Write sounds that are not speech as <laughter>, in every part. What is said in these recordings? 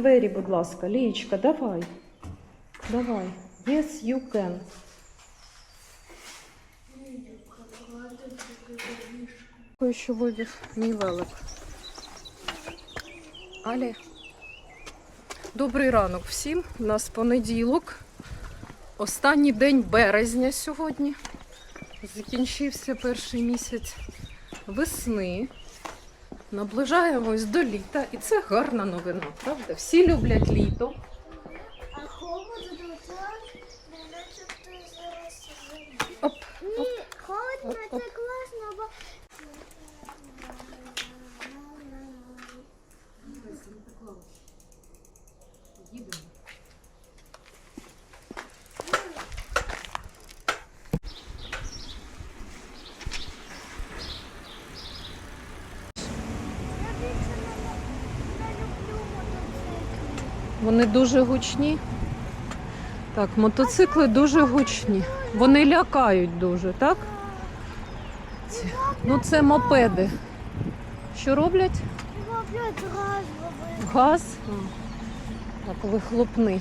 двері, будь ласка. Лієчка, давай. Давай. Yes, you can. Ой, що вивів мій велик. Алі. Добрий ранок всім. У нас понеділок. Останній день березня сьогодні. Закінчився перший місяць весни. Наближаємось до літа, і це гарна новина, правда? Всі люблять літо. А холодно до не начебто зараз зима. Оп, Ні, холодно, Оп, оп класно, бо... Я більше не, не люблю мотоцикли. Вони дуже гучні. Так, мотоцикли дуже гучні. Вони лякають дуже, так? Ці- Ну, це мопеди. Що роблять? Роблять газ. Газ. Так, вихлопний.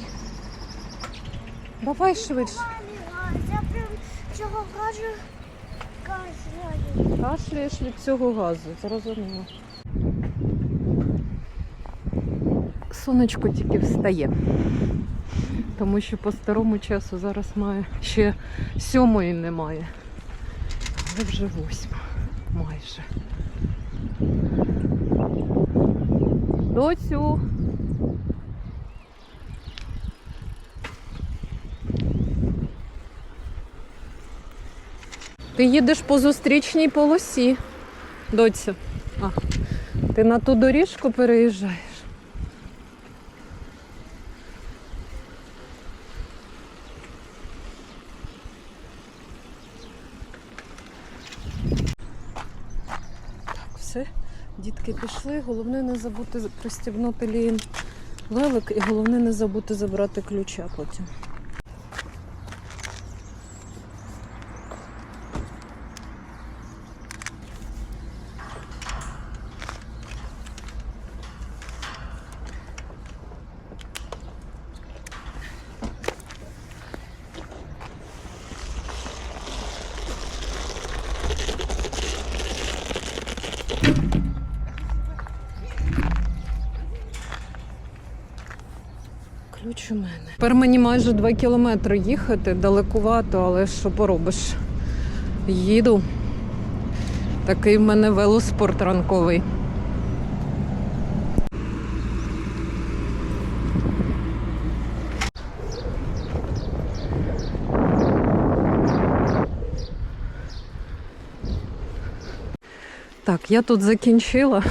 Давай швидше. Я прям цього кажу, кашляю. Кашляєш від цього газу, зрозуміло. Сонечко тільки встає. Тому що по старому часу зараз має ще сьомої немає. Але вже восьма майже. Доцю. Ти їдеш по зустрічній полосі, доцю. А, ти на ту доріжку переїжджаєш. Так, все, дітки пішли. Головне не забути пристібнути лін велик і головне не забути забрати ключа потім. Ключ у мене. Тепер мені майже 2 кілометри їхати, далекувато, але що поробиш? Їду. Такий в мене велоспорт ранковий. Так, я тут закінчила.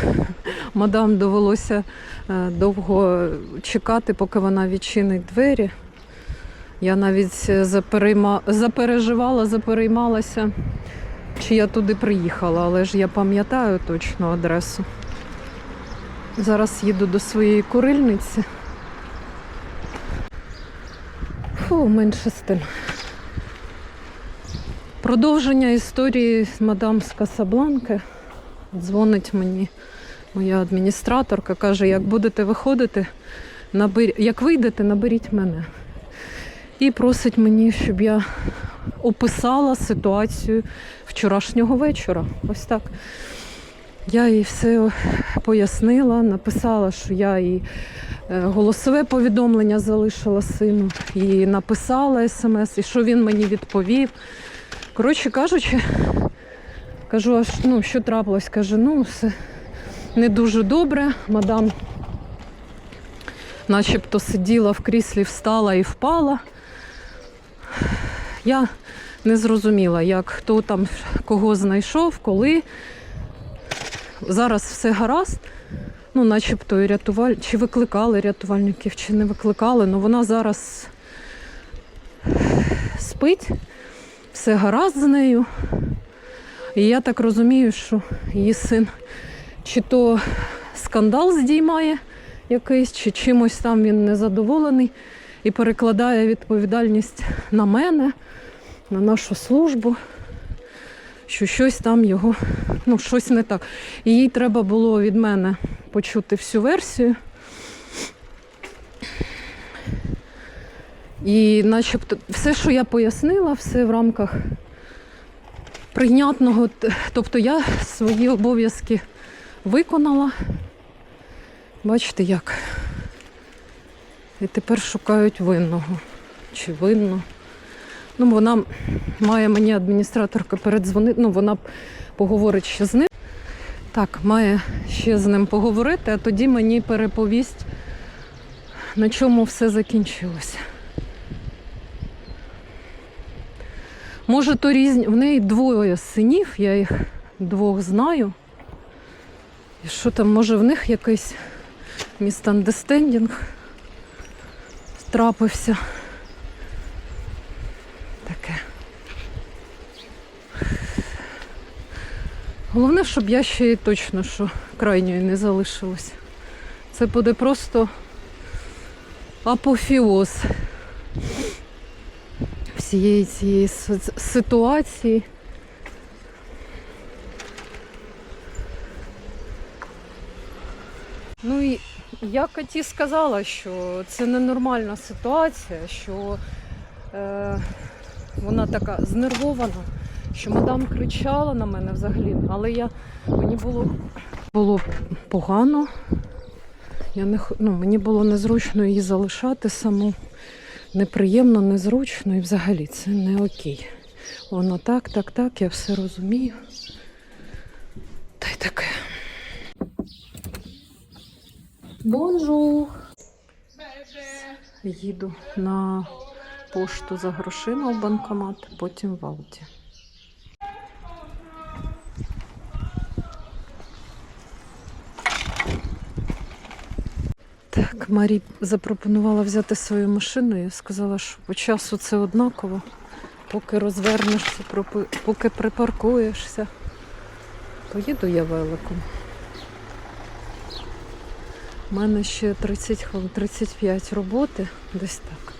Мадам довелося е, довго чекати, поки вона відчинить двері. Я навіть е, заперейма... запереживала, запереймалася, чи я туди приїхала, але ж я пам'ятаю точно адресу. Зараз їду до своєї курильниці. Фу, менше з тим. Продовження історії мадам з Касабланки. Дзвонить мені моя адміністраторка, каже, як будете виходити, набер... як вийдете, наберіть мене. І просить мені, щоб я описала ситуацію вчорашнього вечора. Ось так. Я їй все пояснила, написала, що я їй е, голосове повідомлення залишила сину, і написала смс, і що він мені відповів. Коротше кажучи, кажу, а ну, що трапилось? Каже, ну, все не дуже добре. Мадам начебто сиділа в кріслі, встала і впала. Я не зрозуміла, як хто там кого знайшов, коли. Зараз все гаразд. Ну, начебто і рятуваль... чи викликали рятувальників, чи не викликали, але вона зараз спить, все гаразд з нею. І я так розумію, що її син чи то скандал здіймає якийсь, чи чимось там він незадоволений і перекладає відповідальність на мене, на нашу службу, що щось там його, ну, щось не так. І їй треба було від мене почути всю версію. І начебто все, що я пояснила, все в рамках прийнятного. Тобто я свої обов'язки виконала. Бачите як. І тепер шукають винного. Чи винну. Ну, вона має мені адміністраторка передзвонити. Ну, вона поговорить ще з ним. Так, має ще з ним поговорити, а тоді мені переповість, на чому все закінчилося. Може, то різні. В неї двоє синів, я їх двох знаю. Що там, може, в них якийсь містандестендінг трапився. Таке. Головне, щоб я ще й точно що крайньої не залишилась. Це буде просто апофіоз всієї цієї си- ситуації. Ну і я Каті сказала, що це ненормальна ситуація, що е, вона така знервована, що мадам кричала на мене взагалі, але я, мені було, було погано. Я не, ну, мені було незручно її залишати саму. Неприємно, незручно і взагалі це не окей. Воно так, так, так, я все розумію. Та й таке. Бонжур! Їду на пошту за грошима в банкомат, потім в Алді. Так, Марі запропонувала взяти свою машину. Я сказала, що по часу це однаково. Поки розвернешся, поки припаркуєшся. Поїду я великом. У мене ще 30 хвилин, 35 роботи, десь так.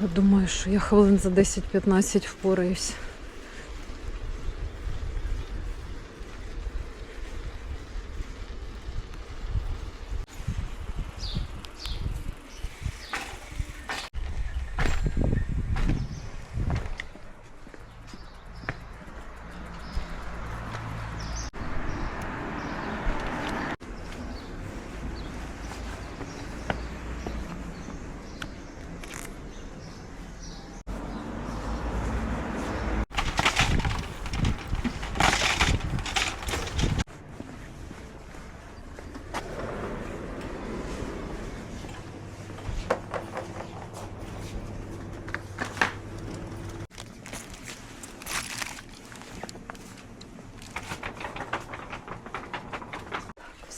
Я думаю, що я хвилин за 10-15 впораюсь.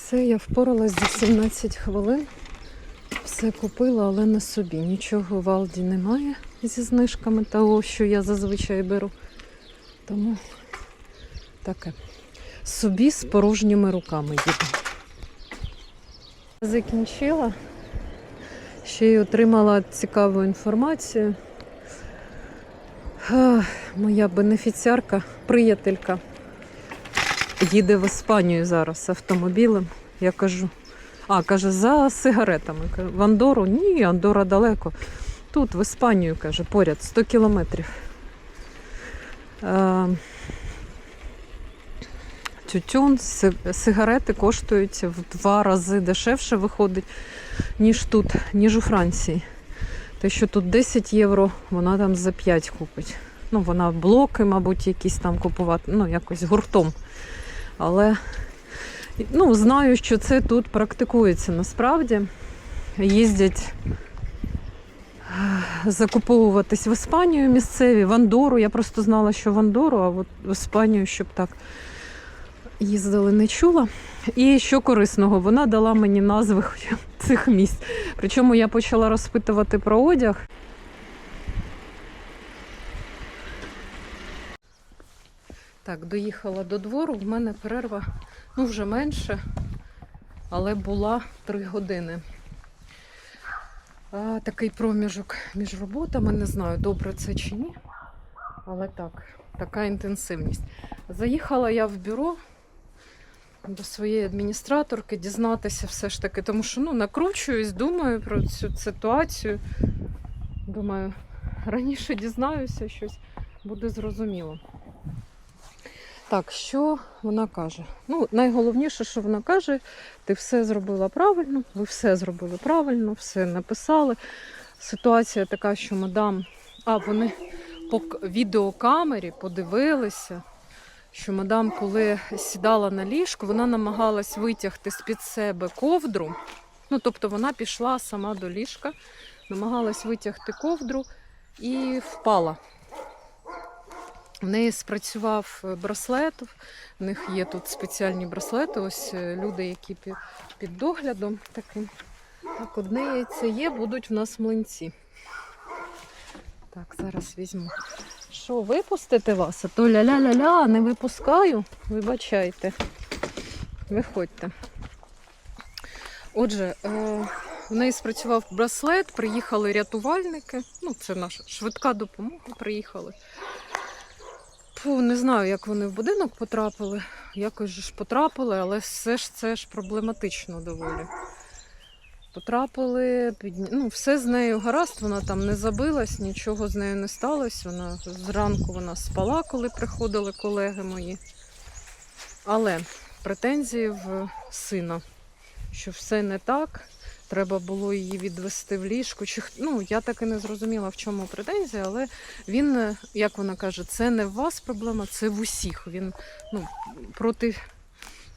Все, я впоралась за 17 хвилин. Все купила, але не собі. Нічого в Алді немає зі знижками того, що я зазвичай беру. Тому таке. Собі з порожніми руками їду. Закінчила. Ще й отримала цікаву інформацію. Моя бенефіціарка, приятелька їде в Іспанію зараз автомобілем. Я кажу, а каже, за сигаретами. В Андору? Ні, Андора далеко. Тут, в Іспанію, каже, поряд, 100 кілометрів. Е, Тютюн, сигарети коштують в два рази дешевше виходить, ніж тут, ніж у Франції. Те, що тут 10 євро, вона там за 5 купить. Ну, вона блоки, мабуть, якісь там купувати, ну, якось гуртом. Але ну, знаю, що це тут практикується насправді. Їздять е, закуповуватись в Іспанію місцеві, в Андору. Я просто знала, що в Андору, а от в Іспанію, щоб так їздили, не чула. І що корисного, вона дала мені назви <laughs> цих місць. Причому я почала розпитувати про одяг. Так, доїхала до двору, в мене перерва ну вже менше, але була 3 години. А, такий проміжок між роботами, не знаю, добре це чи ні. Але так, така інтенсивність. Заїхала я в бюро до своєї адміністраторки дізнатися все ж таки, тому що ну, накручуюсь, думаю про цю ситуацію. Думаю, раніше дізнаюся щось, буде зрозуміло. Так, що вона каже? Ну, найголовніше, що вона каже, ти все зробила правильно, ви все зробили правильно, все написали. Ситуація така, що мадам, а вони по відеокамері подивилися, що мадам, коли сідала на ліжко, вона намагалась витягти з-під себе ковдру. Ну, тобто вона пішла сама до ліжка, намагалась витягти ковдру і впала. В неї спрацював е, браслет. В них є тут спеціальні браслети. Ось е, люди, які під, доглядом таким. Так, одне яйце є, будуть в нас млинці. Так, зараз візьму. Що, випустити вас? А то ля-ля-ля-ля, не випускаю. Вибачайте. Виходьте. Отже, е, в неї спрацював браслет, приїхали рятувальники. Ну, це наша швидка допомога приїхали. Фу, не знаю, як вони в будинок потрапили. Якось ж потрапили, але все ж це ж проблематично доволі. Потрапили, підні... ну, все з нею гаразд, вона там не забилась, нічого з нею не сталося. Вона зранку вона спала, коли приходили колеги мої. Але претензії в сина, що все не так. Треба було її відвести в ліжко. Чи ну я так і не зрозуміла, в чому претензія, але він, е, як вона каже, це не в вас проблема, це в усіх. Він ну, проти,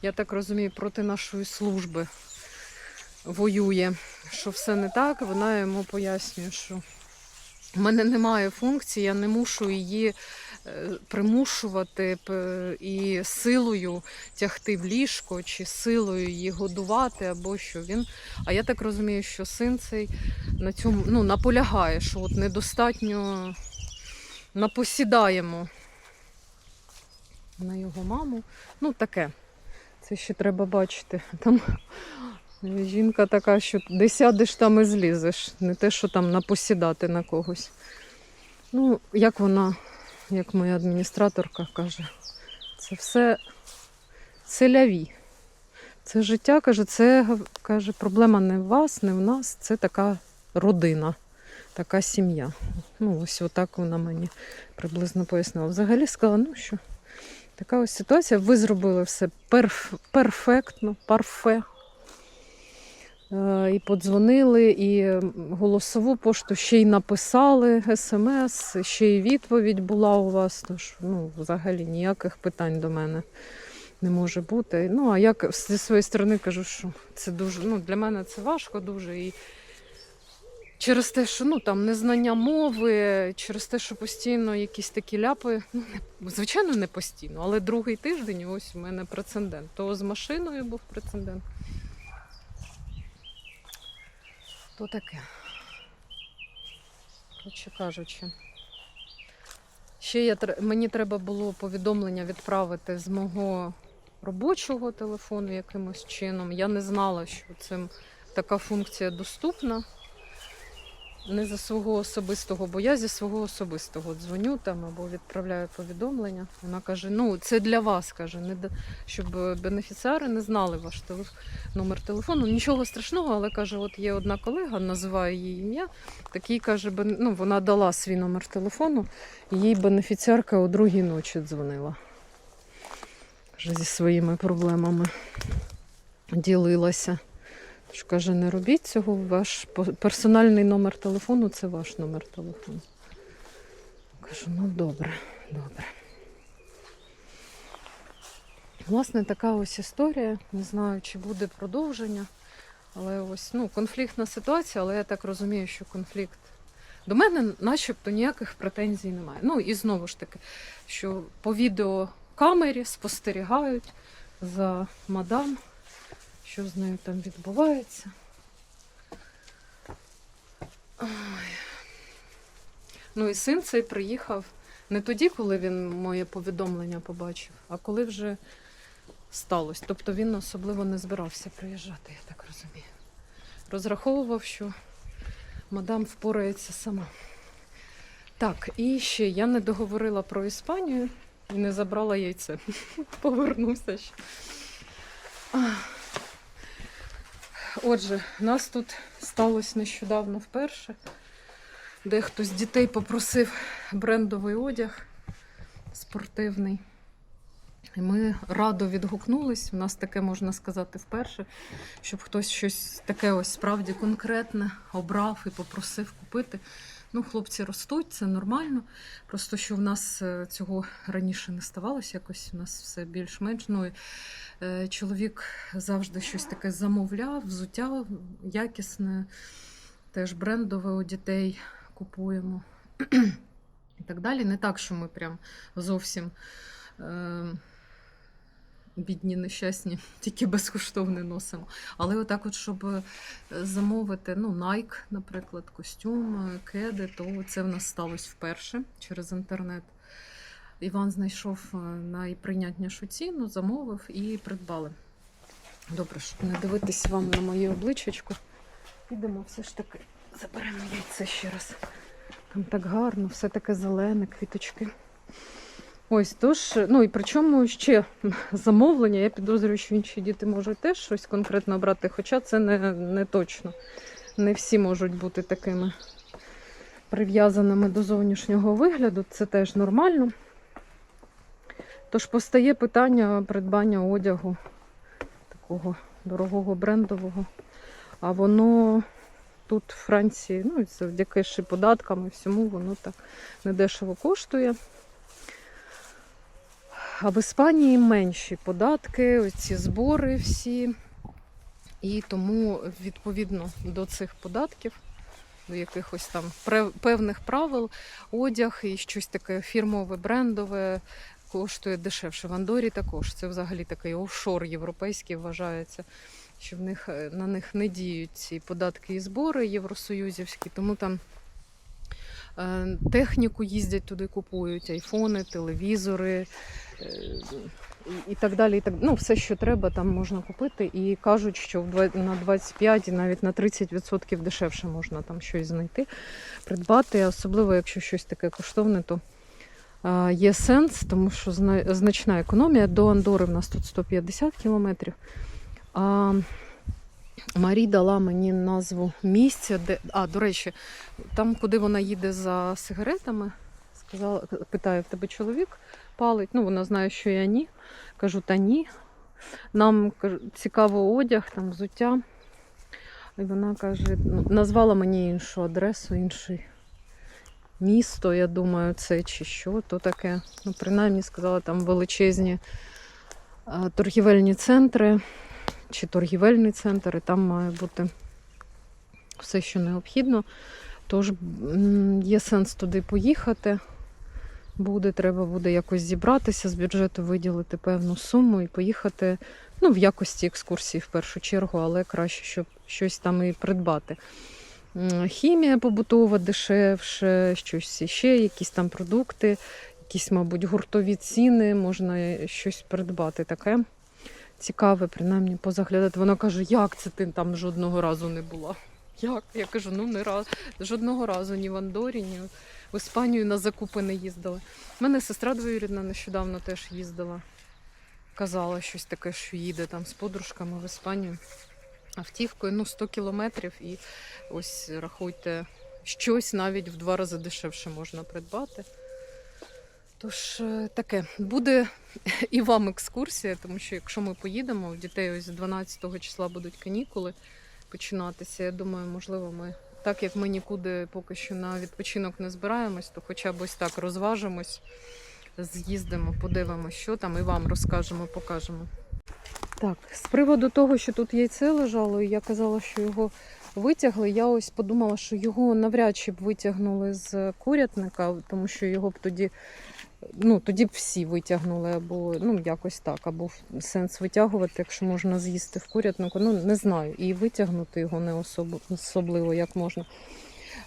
я так розумію, проти нашої служби воює, що все не так. Вона йому пояснює, що в мене немає функції, я не мушу її примушувати і силою тягти в ліжко, чи силою її годувати, або що він. А я так розумію, що син цей на цьому ну, наполягає, що от недостатньо напосідаємо на його маму. Ну, таке. Це ще треба бачити. Там жінка така, що де сядеш, там і злізеш. Не те, що там напосідати на когось. Ну, як вона, як моя адміністраторка каже, це все селяві. Це життя, каже, це каже, проблема не в вас, не в нас, це така родина, така сім'я. Ну, ось отак вона мені приблизно пояснила. Взагалі сказала, ну що, така ось ситуація. Ви зробили все перф, перфектно, парфе. І подзвонили, і голосову пошту ще й написали смс, ще й відповідь була у вас. Тож, ну, взагалі ніяких питань до мене не може бути. Ну, а я зі своєї сторони кажу, що це дуже, ну, для мене це важко дуже. І через те, що ну, там незнання мови, через те, що постійно якісь такі ляпи, ну, не, звичайно, не постійно, але другий тиждень ось у мене прецедент. То з машиною був прецедент. То таке. Коротше кажучи. Ще я, мені треба було повідомлення відправити з мого робочого телефону якимось чином. Я не знала, що цим така функція доступна. Не за свого особистого, бо я зі свого особистого дзвоню там або відправляю повідомлення. Вона каже: ну це для вас, каже, не щоб бенефіціари не знали ваш телеф... номер телефону. Нічого страшного, але каже, от є одна колега, називає її ім'я. Такий каже, бен- ну, вона дала свій номер телефону, їй бенефіціарка о другій ночі дзвонила. Каже, зі своїми проблемами ділилася. Тож каже, не робіть цього, ваш персональний номер телефону це ваш номер телефону. Кажу, ну добре, добре. Власне, така ось історія. Не знаю, чи буде продовження. Але ось ну, конфліктна ситуація, але я так розумію, що конфлікт. До мене начебто ніяких претензій немає. Ну і знову ж таки, що по відеокамері спостерігають за мадам, що з нею там відбувається. Ой. Ну і син цей приїхав не тоді, коли він моє повідомлення побачив, а коли вже сталося. Тобто він особливо не збирався приїжджати, я так розумію. Розраховував, що мадам впорається сама. Так, і ще я не договорила про Іспанію і не забрала яйце. <laughs> Повернуся ще. Отже, нас тут сталося нещодавно вперше. Дехто з дітей попросив брендовий одяг спортивний. І ми радо відгукнулись. У нас таке можна сказати вперше, щоб хтось щось таке ось справді конкретне обрав і попросив купити. Ну, хлопці ростуть, це нормально. Просто що в нас е, цього раніше не ставалося, якось у нас все більш-менш. Ну, е, чоловік завжди щось таке замовляв, взуття якісне, теж брендове у дітей купуємо. <clears throat> І так далі. Не так, що ми прям зовсім. Бідні, нещасні, <laughs> тільки безкоштовне носимо. Але отак, от, щоб е, замовити ну, Nike, наприклад, костюм, е, кеди, то це в нас сталося вперше через інтернет. Іван знайшов е, найприйнятнішу ціну, замовив і придбали. Добре, щоб не дивитись вам на моє обличчячко. Підемо все ж таки, заберемо яйце ще раз. Там так гарно, все таке зелене, квіточки. Ось тож, ну і причому ще <laughs> замовлення. Я підозрюю, що інші діти можуть теж щось конкретно брати, хоча це не, не точно. Не всі можуть бути такими прив'язаними до зовнішнього вигляду, це теж нормально. Тож постає питання придбання одягу такого дорогого брендового. А воно тут в Франції, ну завдяки ще податкам і всьому, воно так недешево коштує. А в Іспанії менші податки, ці збори всі. І тому, відповідно до цих податків, до якихось там певних правил, одяг і щось таке фірмове, брендове коштує дешевше. В Андорі також. Це взагалі такий офшор європейський вважається, що в них, е, на них не діють ці податки і збори євросоюзівські, тому там техніку їздять туди, купують, айфони, телевізори. е, і, так далі. І так, ну, все, що треба, там можна купити. І кажуть, що на 25 і навіть на 30% дешевше можна там щось знайти, придбати. Особливо, якщо щось таке коштовне, то є сенс, тому що значна економія. До Андори в нас тут 150 кілометрів. Марі дала мені назву місця, де. А, до речі, там, куди вона їде за сигаретами, сказала, питає, в тебе чоловік палить. Ну, вона знає, що я ні. Кажу, та ні. Нам цікаво одяг, там взуття. І вона каже, ну, назвала мені іншу адресу, інше місто, я думаю, це чи що, то таке. Ну, принаймні сказала, там величезні торгівельні центри чи торгівельний центр, і там має бути все, що необхідно. Тож є сенс туди поїхати. Буде, треба буде якось зібратися з бюджету, виділити певну суму і поїхати ну, в якості екскурсії в першу чергу, але краще, щоб щось там і придбати. Хімія побутова дешевше, щось ще, якісь там продукти, якісь, мабуть, гуртові ціни, можна щось придбати таке цікаве, принаймні позаглядати. Вона каже, як це ти там жодного разу не була? Як? Я кажу, ну не раз, жодного разу ні в Андорі, ні в Іспанію на закупи не їздила. У мене сестра двоюрідна нещодавно теж їздила. Казала щось таке, що їде там з подружками в Іспанію. Автівкою, ну, 100 кілометрів, і ось рахуйте, щось навіть в два рази дешевше можна придбати. Тож е, таке, буде <laughs> і вам екскурсія, тому що якщо ми поїдемо, у дітей ось з 12 числа будуть канікули починатися. Я думаю, можливо, ми, так як ми нікуди поки що на відпочинок не збираємось, то хоча б ось так розважимось, з'їздимо, подивимося, що там, і вам розкажемо, покажемо. Так, з приводу того, що тут яйце лежало, і я казала, що його витягли, я ось подумала, що його навряд чи б витягнули з курятника, тому що його б тоді, ну, тоді б всі витягнули, або ну, якось так, або сенс витягувати, якщо можна з'їсти в курятнику. Ну, не знаю. І витягнути його не особ- особливо як можна.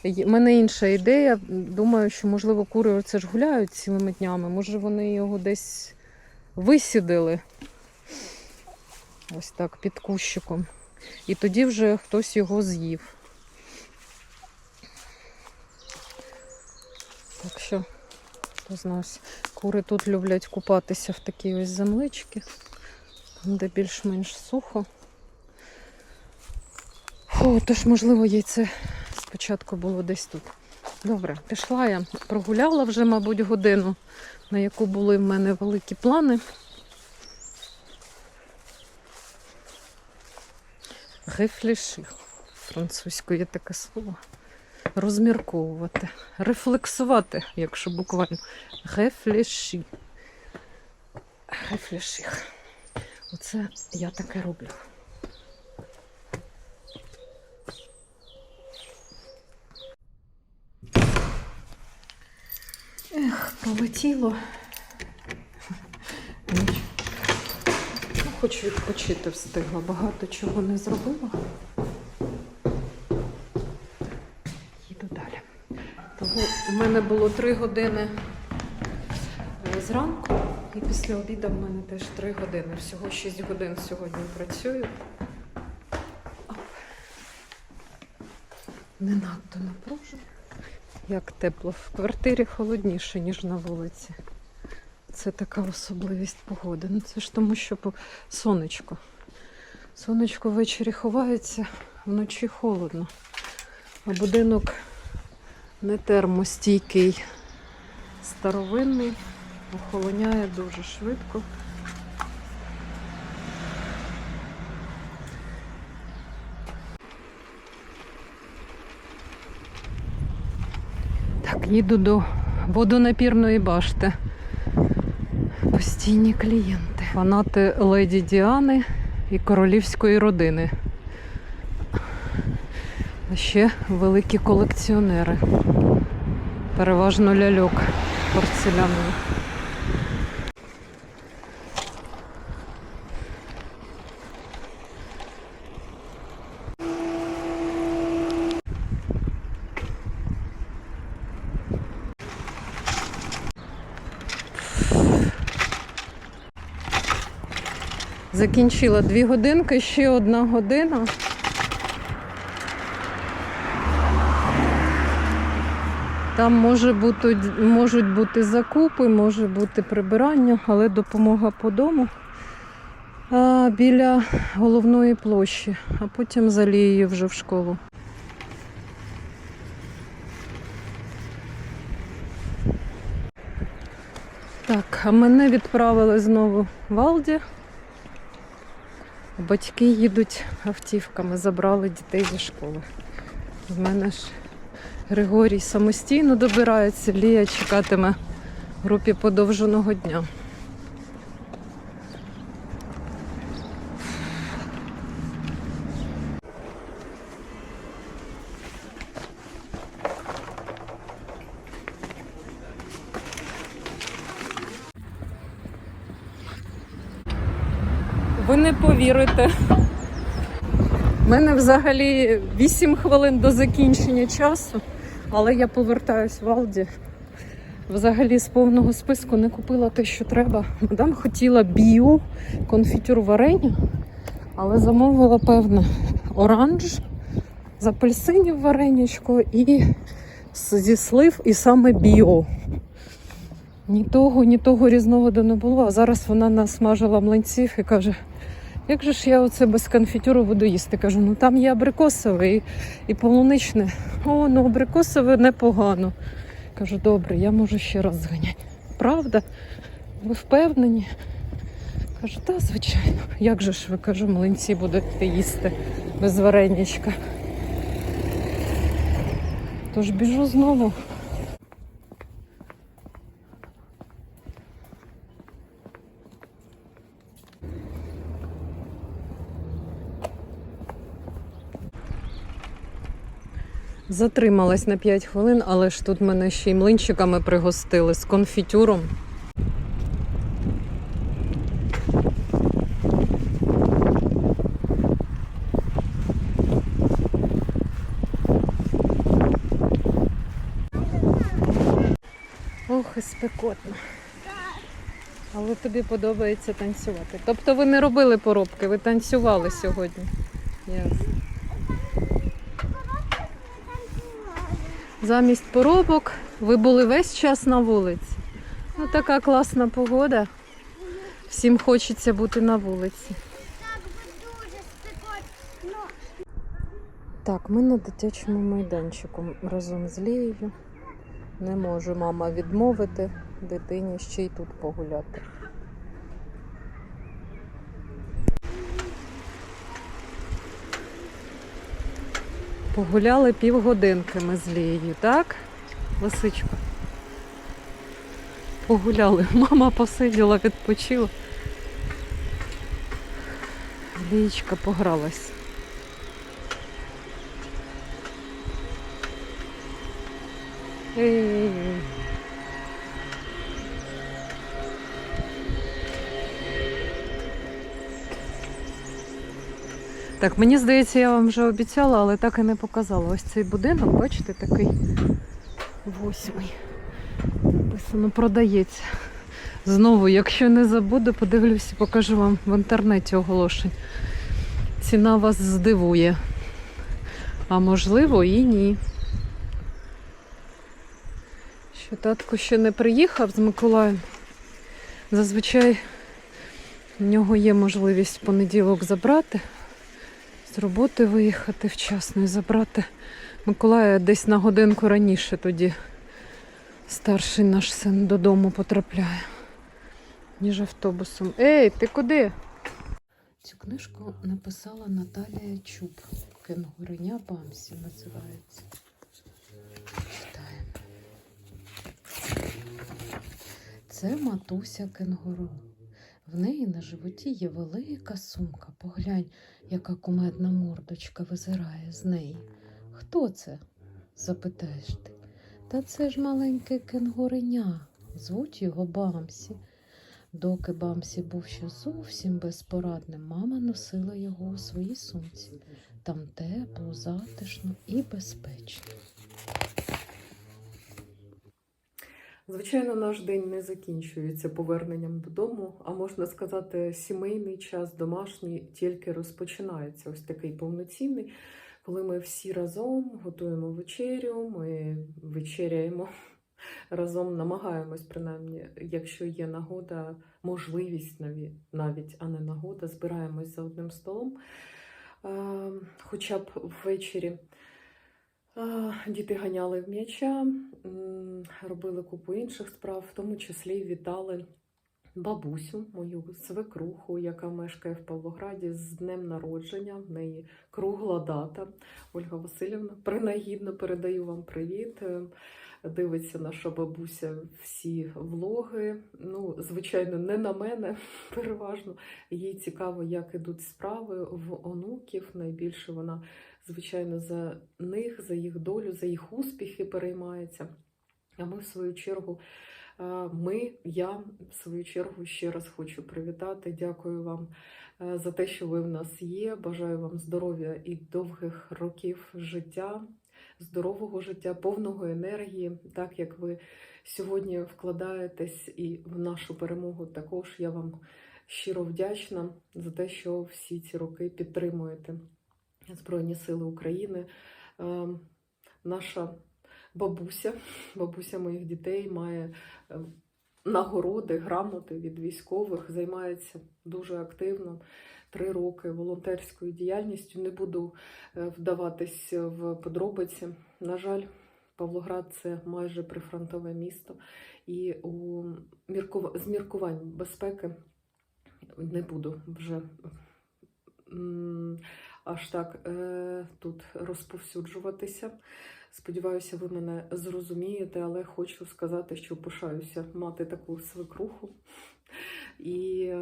У мене інша ідея. Думаю, що, можливо, кури оце ж гуляють цілими днями. Може, вони його десь висідили. Ось так, під кущиком. І тоді вже хтось його з'їв. Так що, хто з кури тут люблять купатися в такій ось земличці, де більш-менш сухо. Фу, тож, можливо, яйце спочатку було десь тут. Добре, пішла я, прогуляла вже, мабуть, годину, на яку були в мене великі плани. Рефлеши. Французькою таке слово. Розмірковувати, рефлексувати, якщо буквально. Рефлеші. Рефлеші. Оце я таке роблю. Ех, пролетіло. Ну, хоч відпочити встигла, багато чого не зробила. У мене було три години е, зранку, і після обіду в мене теж три години. Всього 6 годин сьогодні працюю. Оп. Не надто напружено. Як тепло в квартирі холодніше, ніж на вулиці. Це така особливість погоди. Ну це ж тому, що сонечко. Сонечко ввечері ховається, вночі холодно. А будинок не термостійкий, старовинний, охолоняє дуже швидко. Так, їду до водонапірної башти. Постійні клієнти. Фанати леді Діани і королівської родини. А ще великі колекціонери. Переважно ляльок порцеляної. Закінчила дві годинки, ще одна година. Там може бути, можуть бути закупи, може бути прибирання, але допомога по дому а, біля головної площі, а потім залію вже в школу. Так, а мене відправили знову в Алді. Батьки їдуть автівками, забрали дітей зі школи. В мене ж Григорій самостійно добирається, Лія чекатиме в групі подовженого дня. Ви не повірите. Мене взагалі 8 хвилин до закінчення часу, але я повертаюсь в Алді. Взагалі з повного списку не купила те, що треба. Мадам хотіла біо конфітюр варення, але замовила, певне, оранж з апельсинів варенячко і зі слив, і саме біо. Ні того, ні того різновиду не було. А зараз вона насмажила млинців і каже: як же ж я оце без конфітюру буду їсти? Кажу, ну там є абрикосове і, і полуничне. О, ну абрикосове непогано. Кажу, добре, я можу ще раз зганяти. Правда? Ви впевнені? Кажу, так, звичайно. Як же ж ви кажу, млинці будете їсти без варенячка. Тож біжу знову. Затрималась на 5 хвилин, але ж тут мене ще й млинчиками пригостили з конфітюром. Ох, і спекотно. Але тобі подобається танцювати. Тобто ви не робили поробки, ви танцювали сьогодні. Ясно. Замість поробок ви були весь час на вулиці. Ну, така класна погода. Всім хочеться бути на вулиці. Так. Ми на дитячому майданчику разом з Лією. Не може мама відмовити дитині ще й тут погуляти. Погуляли півгодинки ми з Лією, так? Лисичко. Погуляли. <laughs> Мама посиділа, відпочила. Лієчка погралась. Ей. Так, мені здається, я вам вже обіцяла, але так і не показала. Ось цей будинок, бачите, такий восьмий. Написано, продається. Знову, якщо не забуду, подивлюся, покажу вам в інтернеті оголошень. Ціна вас здивує. А можливо і ні. Що татко ще не приїхав з Миколаєм. Зазвичай в нього є можливість понеділок забрати, з роботи виїхати вчасно і забрати Миколая десь на годинку раніше тоді старший наш син додому потрапляє, ніж автобусом. Ей, ти куди? Цю книжку написала Наталія Чуб. Кенгуриня Бамсі називається. Читаємо. Це матуся кенгуру. В неї на животі є велика сумка. Поглянь, яка кумедна мордочка визирає з неї. Хто це? запитаєш ти. Та це ж маленьке кенгуреня. Звуть його Бамсі. Доки Бамсі був ще зовсім безпорадним, мама носила його у своїй сумці. Там тепло, затишно і безпечно. Звичайно, наш день не закінчується поверненням додому, а можна сказати, сімейний час домашній тільки розпочинається. Ось такий повноцінний, коли ми всі разом готуємо вечерю, ми вечеряємо <laughs> разом, намагаємось, принаймні, якщо є нагода, можливість навіть, навіть а не нагода, збираємось за одним столом, хоча б ввечері. Діти ганяли в м'яча, робили купу інших справ, в тому числі вітали бабусю, мою свекруху, яка мешкає в Павлограді з днем народження. В неї кругла дата. Ольга Васильівна, принагідно передаю вам привіт. Е, Дивиться наша бабуся всі влоги. Ну, звичайно, не на мене <laughs> переважно. Їй цікаво, як ідуть справи в онуків. Найбільше вона звичайно, за них, за їх долю, за їх успіхи переймається. А ми, в свою чергу, ми, я, в свою чергу, ще раз хочу привітати. Дякую вам за те, що ви в нас є. Бажаю вам здоров'я і довгих років життя, здорового життя, повного енергії, так як ви сьогодні вкладаєтесь і в нашу перемогу також. Я вам щиро вдячна за те, що всі ці роки підтримуєте. Збройні Сили України. Е, Наша бабуся, бабуся моїх дітей, має е, нагороди, грамоти від військових, займається дуже активно. Три роки волонтерською діяльністю. Не буду е, вдаватись в подробиці. На жаль, Павлоград це майже прифронтове місто, і у міркува- з міркувань безпеки не буду вже. Аж так е, тут розповсюджуватися. Сподіваюся, ви мене зрозумієте, але хочу сказати, що пишаюся мати таку свекруху. І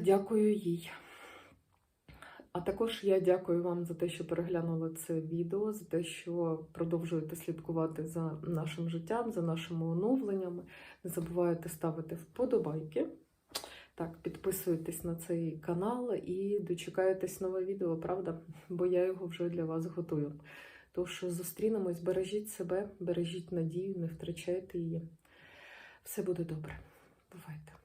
дякую їй. А також я дякую вам за те, що переглянули це відео, за те, що продовжуєте слідкувати за нашим життям, за нашими оновленнями. Не забувайте ставити вподобайки. Так, підписуйтесь на цей канал і дочекаєтесь нове відео, правда? Бо я його вже для вас готую. Тож зустрінемось, бережіть себе, бережіть надію, не втрачайте її. Все буде добре. Бувайте!